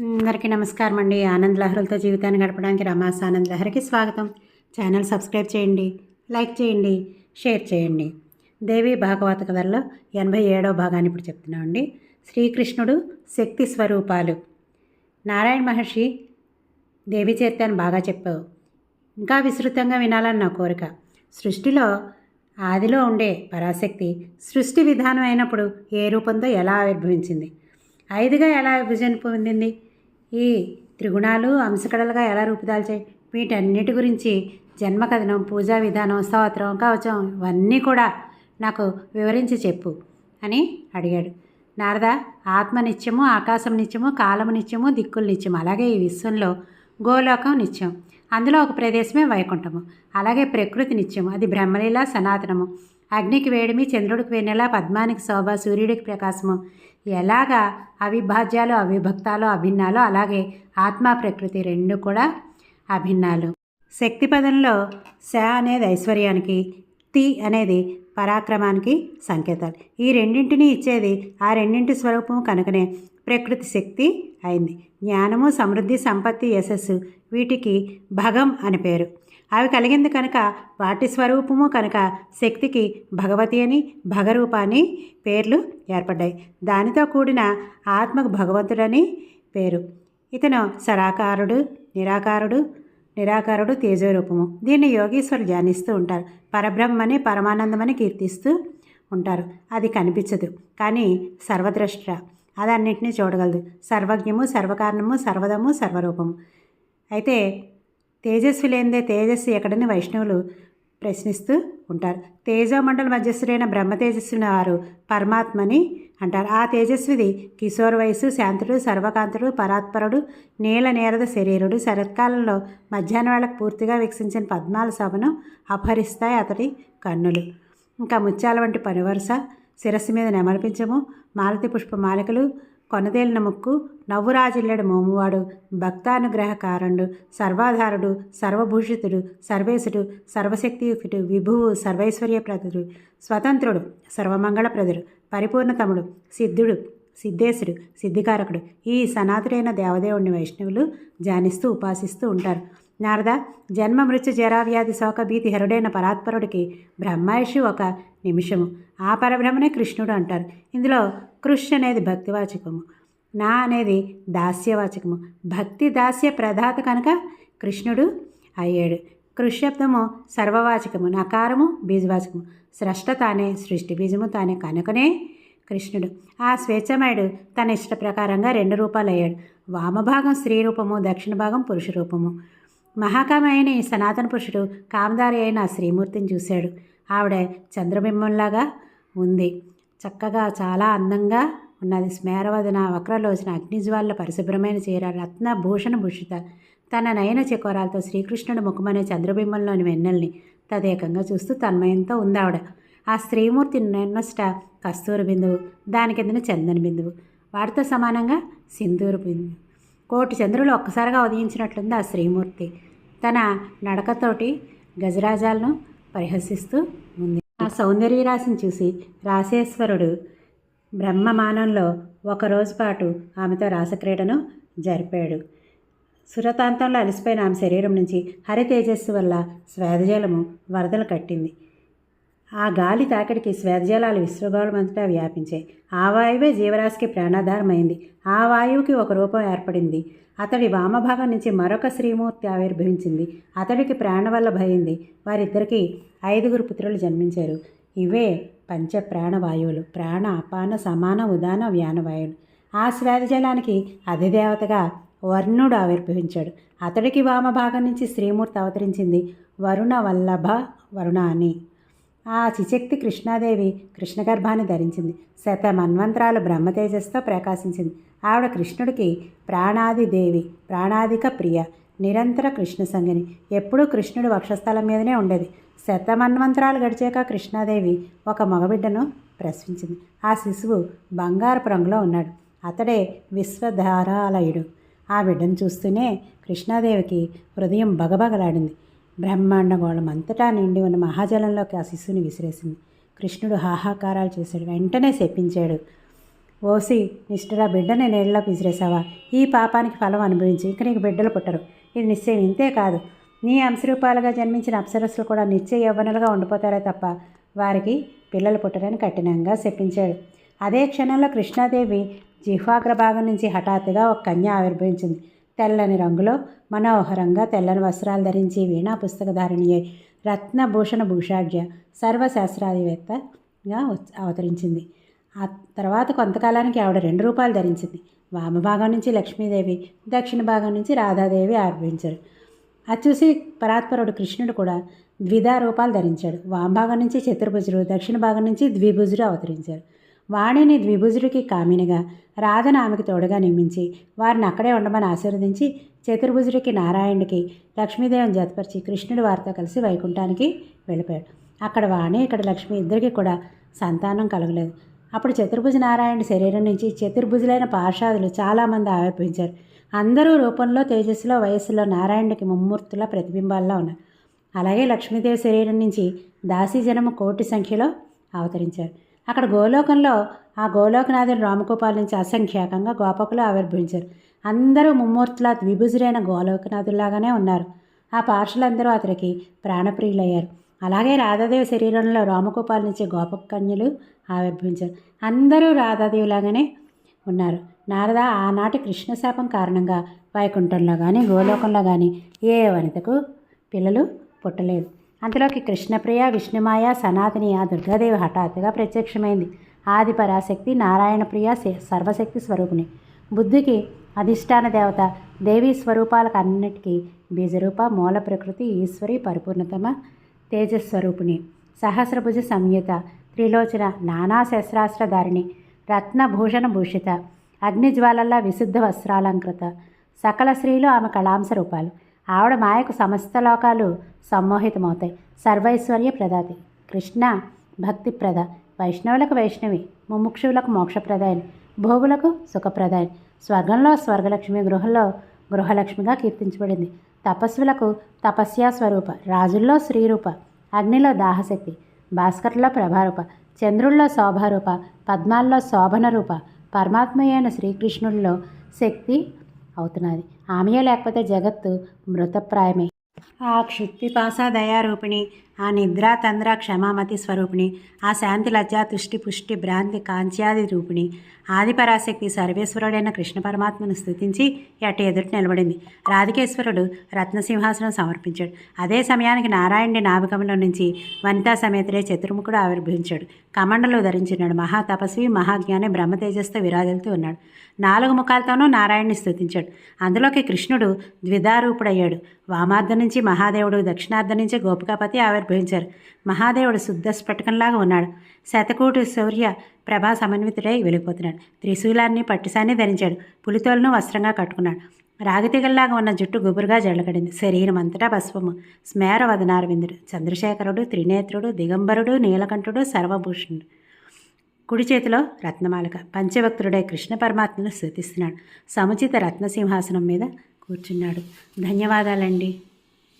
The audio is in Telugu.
అందరికీ నమస్కారం అండి ఆనంద్ లహరులతో జీవితాన్ని గడపడానికి రమాస్ ఆనంద్ లహరికి స్వాగతం. ఛానల్ సబ్స్క్రైబ్ చేయండి లైక్ చేయండి షేర్ చేయండి. దేవి భాగవత కథల్లో ఎనభై ఏడవ భాగాన్ని ఇప్పుడు చెప్తున్నామండి. శ్రీకృష్ణుడు శక్తి స్వరూపాలు. నారాయణ మహర్షి దేవి చరిత్రను బాగా చెప్పావు. ఇంకా విస్తృతంగా వినాలని నా కోరిక. సృష్టిలో ఆదిలో ఉండే పరాశక్తి సృష్టి విధానం అయినప్పుడు ఏ రూపంతో ఎలా ఆవిర్భవించింది? ఐదుగా ఎలా విభజన పొందింది? ఈ త్రిగుణాలు అంశకళలుగా ఎలా రూపుదాల్చాయి? వీటన్నిటి గురించి జన్మకథనం పూజా విధానం స్తోత్రం కవచం ఇవన్నీ కూడా నాకు వివరించి చెప్పు అని అడిగాడు. నారద ఆత్మ నిత్యము ఆకాశం నిత్యము కాలము నిత్యము దిక్కులు నిత్యము అలాగే ఈ విశ్వంలో గోలోకం నిత్యం. అందులో ఒక ప్రదేశమే వైకుంఠము అలాగే ప్రకృతి నిత్యం అది బ్రహ్మలీల సనాతనము. అగ్నికి వేడిమి చంద్రుడికి వెన్నెల పద్మానికి శోభ సూర్యుడికి ప్రకాశము. ఎలాగా అవిభాజ్యాలు అవిభక్తాలు అభిన్నాలు అలాగే ఆత్మ ప్రకృతి రెండు కూడా అభిన్నాలు. శక్తి పదంలో శ అనేది ఐశ్వర్యానికి తి అనేది పరాక్రమానికి సంకేతాలు. ఈ రెండింటిని ఇచ్చేది ఆ రెండింటి స్వరూపం కనుకనే ప్రకృతి శక్తి అయింది. జ్ఞానము సమృద్ధి సంపత్తి యశస్సు వీటికి భగం అని పేరు. అవి కలిగింది కనుక వాటి స్వరూపము కనుక శక్తికి భగవతి అని భగరూపాన్ని పేర్లు ఏర్పడ్డాయి. దానితో కూడిన ఆత్మకు భగవంతుడని పేరు. ఇతను సరాకారుడు నిరాకారుడు నిరాకారుడు తేజరూపము. దీన్ని యోగీశ్వరు ధ్యానిస్తూ ఉంటారు. పరబ్రహ్మని పరమానందమని కీర్తిస్తూ ఉంటారు. అది కనిపించదు. కానీ సర్వద్రష్ట అదన్నింటినీ చూడగలదు. సర్వజ్ఞము సర్వకారణము సర్వదము సర్వరూపము. అయితే తేజస్వి లేనిదే తేజస్వి ఎక్కడని వైష్ణవులు ప్రశ్నిస్తూ ఉంటారు. తేజోమండల మధ్యస్థుడైన బ్రహ్మ తేజస్విని వారు పరమాత్మని అంటారు. ఆ తేజస్విది కిశోర్ వయసు శాంతుడు సర్వకాంతుడు పరాత్పరుడు నీల నేరద శరీరుడు. శరత్కాలంలో మధ్యాహ్న వేళకు పూర్తిగా వికసించిన పద్మాల సభను అపహరిస్తాయి అతడి కన్నులు. ఇంకా ముత్యాల వంటి పనివరుస శిరస్సు మీద నెమలిపించము. మాలతి పుష్ప మాలికలు కొనదేలిన ముక్కు నవ్వురాజిల్లెడు మోమువాడు భక్తానుగ్రహ కారణుడు సర్వాధారుడు సర్వభూషితుడు సర్వేశుడు సర్వశక్తియుక్తుడు విభువు సర్వైశ్వర్యప్రదుడు స్వతంత్రుడు సర్వమంగళప్రదుడు పరిపూర్ణతముడు సిద్ధుడు సిద్ధేశుడు సిద్ధికారకుడు. ఈ సనాతుడైన దేవదేవుడిని వైష్ణవులు ధ్యానిస్తూ ఉపాసిస్తూ ఉంటారు. నారద జన్మ మృత్యు జరావ్యాధి శోక భీతి హరుడైన పరాత్పరుడికి బ్రహ్మాయుషి ఒక నిమిషము. ఆ పరబ్రహ్మనే కృష్ణుడు అంటారు. ఇందులో కృష్ అనేది భక్తివాచకము. నా అనేది దాస్యవాచకము. భక్తి దాస్య ప్రధాత కనుక కృష్ణుడు అయ్యాడు. కృష్ణబ్దము సర్వవాచకము నకారము బీజవాచకము. స్రష్ట తానే సృష్టి బీజము తానే కనుకనే కృష్ణుడు. ఆ స్వేచ్ఛమయుడు తన ఇష్ట ప్రకారంగా రెండు రూపాలు అయ్యాడు వామభాగం స్త్రీ రూపము దక్షిణ భాగం పురుష రూపము. మహాకామ అయిన ఈ సనాతన పురుషుడు కామదారి అయిన ఆ శ్రీమూర్తిని చూశాడు. ఆవిడ చంద్రబింబంలాగా ఉంది. చక్కగా చాలా అందంగా ఉన్నది. స్మేరవదన వక్రలోచన అగ్నిజ్వాల పరిశుభ్రమైన చీర రత్న భూషణ భూషిత. తన నయన చకోరాలతో శ్రీకృష్ణుడు ముఖమనే చంద్రబింబంలోని వెన్నెల్ని తదేకంగా చూస్తూ తన్మయంతో ఉంది ఆవిడ. ఆ స్త్రీమూర్తి నిన్నష్ట కస్తూరి బిందువు దాని కిందన చందన బిందువు. వాటితో సమానంగా సింధూరు బిందువు. కోటి చంద్రులు ఒక్కసారిగా ఉదయించినట్లుంది ఆ శ్రీమూర్తి. తన నడకతోటి గజరాజాలను పరిహసిస్తూ ఉంది. ఆ సౌందర్య రాశిని చూసి రాసేశ్వరుడు బ్రహ్మమానంలో ఒకరోజు పాటు ఆమెతో రాసక్రీడను జరిపాడు. సురతాంతంలో అలసిపోయిన ఆమె శరీరం నుంచి హరి తేజస్సు వల్ల స్వేదజలము వరదలు కట్టింది. ఆ గాలి తాకిడికి శ్వేతజలాలు విశ్వగోళమంతటా వ్యాపించాయి ఆ వాయువే జీవరాశికి ప్రాణాధారమైంది. ఆ వాయువుకి ఒక రూపం ఏర్పడింది. అతడి వామభాగం నుంచి మరొక శ్రీమూర్తి ఆవిర్భవించింది. అతడికి ప్రాణవల్లభయింది వారిద్దరికీ ఐదుగురు పుత్రులు జన్మించారు. ఇవే పంచ ప్రాణవాయువులు ప్రాణ అపాన సమాన ఉదాన వ్యానవాయువులు. ఆ శ్వేదజలానికి అధిదేవతగా వర్ణుడు ఆవిర్భవించాడు. అతడికి వామభాగం నుంచి శ్రీమూర్తి అవతరించింది వరుణ వల్లభ వరుణ అని ఆ చిశక్తి కృష్ణాదేవి కృష్ణగర్భాన్ని ధరించింది. శత మన్వంతరాలు బ్రహ్మతేజస్తో ప్రకాశించింది. ఆవిడ కృష్ణుడికి ప్రాణాది దేవి ప్రాణాధిక ప్రియ నిరంతర కృష్ణ సంగిని ఎప్పుడూ కృష్ణుడు వక్షస్థలం మీదనే ఉండేది. శతమన్వంతరాలు గడిచాక కృష్ణాదేవి ఒక మగబిడ్డను ప్రశ్నించింది ఆ శిశువు బంగారపు రంగులో ఉన్నాడు. అతడే విశ్వధారాలయుడు. ఆ బిడ్డను చూస్తూనే కృష్ణాదేవికి హృదయం బగబగలాడింది. బ్రహ్మాండ గోళం అంతటా నిండి ఉన్న మహాజలంలోకి ఆ శిశువుని విసిరేసింది. కృష్ణుడు హాహాకారాలు చేశాడు. వెంటనే శపించాడు. ఓసి నిష్ఠురా బిడ్డని నీళ్ళలో విసిరేసావా ఈ పాపానికి ఫలం అనుభవించి. ఇంక నీకు బిడ్డలు పుట్టరు. ఇది నిశ్చయం. ఇంతే కాదు. నీ అంశరూపాలుగా జన్మించిన అప్సరస్సులు కూడా నిత్య యవ్వనులుగా ఉండిపోతారే తప్ప వారికి పిల్లలు పుట్టరని కఠినంగా శపించాడు. అదే క్షణంలో కృష్ణాదేవి జిహ్వాగ్ర భాగం నుంచి హఠాత్తుగా ఒక కన్య ఆవిర్భవించింది. తెల్లని రంగులో మనోహరంగా తెల్లని వస్త్రాలు ధరించి వీణా పుస్తకధారిణి రత్నభూషణ భూషాఢ్య సర్వశాస్త్రాధివేత్తగా అవతరించింది. ఆ తర్వాత కొంతకాలానికి ఆవిడ రెండు రూపాయలు ధరించింది. వామభాగం నుంచి లక్ష్మీదేవి దక్షిణ భాగం నుంచి రాధాదేవి ఆవిర్భవించారు అది చూసి పరాత్పరుడు కృష్ణుడు కూడా ద్విధా రూపాలు ధరించాడు. వామభాగం నుంచి చతుర్భుజుడు దక్షిణ భాగం నుంచి ద్విభుజుడు అవతరించారు. వాణిని ద్విభుజుడికి కామినిగా రాధను ఆమెకు తోడుగా నియమించి వారిని అక్కడే ఉండమని ఆశీర్వదించి చతుర్భుజుడికి నారాయణుడికి లక్ష్మీదేవిని జతపరిచి కృష్ణుడు వారితో కలిసి వైకుంఠానికి వెళ్ళిపోయాడు. అక్కడ వాణి ఇక్కడ లక్ష్మి ఇద్దరికి కూడా సంతానం కలగలేదు. అప్పుడు చతుర్భుజ నారాయణ శరీరం నుంచి చతుర్భుజులైన పార్షాదులు చాలామంది ఆవిర్భవించారు. అందరూ రూపంలో తేజస్సులో వయస్సులో నారాయణుడికి ముమ్మూర్తుల ప్రతిబింబాల్లో ఉన్నారు. అలాగే లక్ష్మీదేవి శరీరం నుంచి దాసీజనము కోటి సంఖ్యలో అవతరించారు. అక్కడ గోలోకంలో ఆ గోలోకనాథుడు రామగోపాల్ నుంచి అసంఖ్యాకంగా గోపకులు ఆవిర్భవించారు. అందరూ ముమ్మూర్తుల ద్విభుజులైన గోలోకనాథుల్లాగానే ఉన్నారు. ఆ పార్షులందరూ అతనికి ప్రాణప్రియులయ్యారు. అలాగే రాధాదేవి శరీరంలో రామగోపాల్ నుంచి గోప కన్యలు ఆవిర్భవించారు. అందరూ రాధాదేవిలాగానే ఉన్నారు. నారద ఆనాటి కృష్ణశాపం కారణంగా వైకుంఠంలో కానీ గోలోకంలో కానీ ఏ వనితకు పిల్లలు పుట్టలేదు. అంతలోకి కృష్ణప్రియ విష్ణుమాయ సనాతని ఆ దుర్గాదేవి హఠాత్తుగా ప్రత్యక్షమైంది. ఆది పరాశక్తి నారాయణప్రియ సర్వశక్తి స్వరూపిణి బుద్ధికి అధిష్టాన దేవత దేవీ స్వరూపాలకు అన్నిటికీ బీజరూప మూల ప్రకృతి ఈశ్వరి పరిపూర్ణతమ తేజస్వరూపిణి సహస్రభుజ సంయుత త్రిలోచన నానా శస్త్రాస్త్రధారిణి రత్నభూషణ భూషిత అగ్నిజ్వాలల్లా విశుద్ధ వస్త్రాలంకృత సకల స్త్రీలు ఆమె కళాంశ రూపాలు. ఆవిడ మాయకు సమస్త లోకాలు సమ్మోహితమవుతాయి. సర్వైశ్వర్య ప్రదాతి. కృష్ణ భక్తి ప్రద వైష్ణవులకు వైష్ణవి. ముముక్షువులకు మోక్షప్రదాయని. భోగులకు సుఖప్రదాయని. స్వర్గంలో స్వర్గలక్ష్మి గృహంలో గృహలక్ష్మిగా కీర్తించబడింది. తపస్సులకు తపస్యా స్వరూప. రాజుల్లో శ్రీరూప అగ్నిలో దాహశక్తి. భాస్కర్లో ప్రభారూప. చంద్రుల్లో శోభారూప. పద్మాల్లో శోభన రూప పరమాత్మయైన శ్రీకృష్ణుల్లో శక్తి అవుతున్నది. ఆమెయే లేకపోతే జగత్తు మృతప్రాయమే. ఆ క్షుత్పిపాస దయారూపిణి ఆ నిద్ర తంద్ర క్షమామతి స్వరూపిణి ఆ శాంతి లజ్జా తుష్టి పుష్టి భ్రాంతి కాంత్యాది రూపిణి ఆదిపరాశక్తి సర్వేశ్వరుడైన కృష్ణ పరమాత్మను స్థుతించి ఎట ఎదుటి నిలబడింది. రాధికేశ్వరుడు రత్నసింహాసనం సమర్పించాడు. అదే సమయానికి నారాయణుడి నాభికంలో నుంచి వనితా సమేతుడే చతుర్ముఖుడు ఆవిర్భవించాడు. కమండలు ధరించినాడు మహా తపస్వి మహాజ్ఞాని బ్రహ్మతేజస్తో విరాజులుతూ ఉన్నాడు. నాలుగు ముఖాలతోనూ నారాయణ్ణి స్థుతించాడు అందులోకి కృష్ణుడు ద్విధారూపుడయ్యాడు. వామార్థ నుంచి మహాదేవుడు దక్షిణార్థ నుంచి గోపికాపతి ఆవిర్భవించారు మహాదేవుడు శుద్ధ స్ఫటికంలాగా ఉన్నాడు. శతకోటి శౌర్య ప్రభా సమన్వితుడై వెళ్ళిపోతున్నాడు త్రిశూలాన్ని పట్టిసాన్ని ధరించాడు. పులితోలను వస్త్రంగా కట్టుకున్నాడు. రాగతిగల్లాగా ఉన్న జుట్టు గుబురుగా జల్లకడింది శరీరం అంతటా పసుపము. స్మేర వదనారవిందుడు చంద్రశేఖరుడు త్రినేత్రుడు దిగంబరుడు నీలకంఠుడు సర్వభూషణుడు. కుడి చేతిలో రత్నమాలిక. పంచభక్తుడై కృష్ణ పరమాత్మను స్థుతిస్తున్నాడు. సముచిత రత్నసింహాసనం మీద కూర్చున్నాడు. ధన్యవాదాలండి.